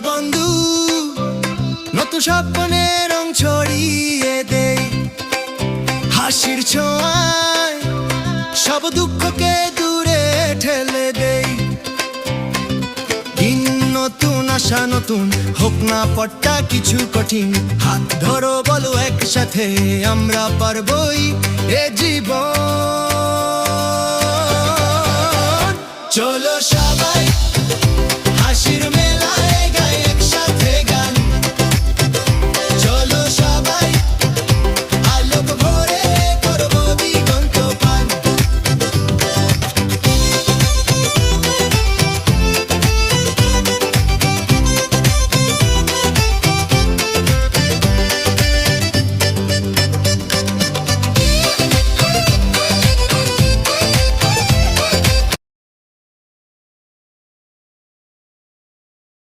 বন্ধু, নতুন স্বপ্নের রং ছড়িয়ে দেই। হাসির ছোঁয়ায় সব দুঃখকে দূরে ঠেলে দেই। দিন নতুন, আশা নতুন, হোক না পট্টা কিছু কঠিন। হাত ধরো, বলো একসাথে আমরা পারবই এ জীবন। চলো সা